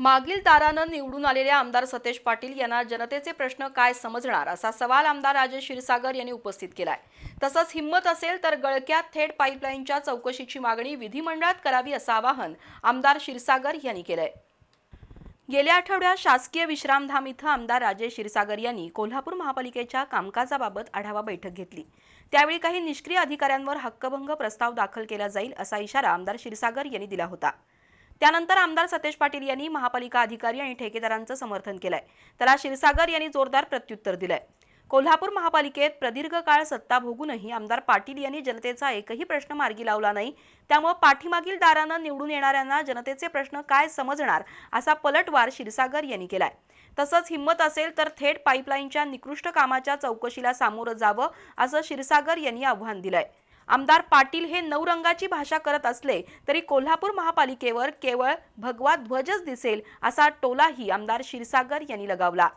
मागील दारानं निवडून आलेल्या आमदार सतेज पाटील यांना जनतेचे प्रश्न काय समजणार असा सवाल आमदार राजेश क्षीरसागर यांनी उपस्थित केलाय. तसंच हिंमत असेल तर गळक्यात थेट पाईपलाईनच्या चौकशीची मागणी विधिमंडळात करावी असं आवाहन आमदार क्षीरसागर यांनी केलंय. गेल्या आठवड्यात शासकीय विश्रामधाम इथं आमदार राजेश क्षीरसागर यांनी कोल्हापूर महापालिकेच्या कामकाजाबाबत आढावा बैठक घेतली. त्यावेळी काही निष्क्रिय अधिकाऱ्यांवर हक्कभंग प्रस्ताव दाखल केला जाईल असा इशारा आमदार क्षीरसागर यांनी दिला होता. त्यानंतर आमदार सतेज पाटील यांनी महापालिका अधिकारी आणि ठेकेदारांचं समर्थन केलंय. त्याला क्षीरसागर यांनी जोरदार प्रत्युत्तर दिलंय. कोल्हापूर महापालिकेत प्रदीर्घ काळ सत्ता भोगूनही आमदार पाटील यांनी जनतेचा एकही प्रश्न मार्गी लावला नाही. त्यामुळे पाठीमागील दारानं निवडून येणाऱ्यांना जनतेचे प्रश्न काय समजणार असा पलटवार क्षीरसागर यांनी केलाय. तसंच हिंमत असेल तर थेट पाईपलाईनच्या निकृष्ट कामाच्या चौकशीला सामोरं जावं असं क्षीरसागर यांनी आव्हान दिलंय. आमदार पाटील हे नवरंगाची भाषा करत असले तरी कोल्हापूर महापालिकेवर केवळ भगवा ध्वजच दिसेल असा टोलाही आमदार क्षीरसागर यांनी लगावला.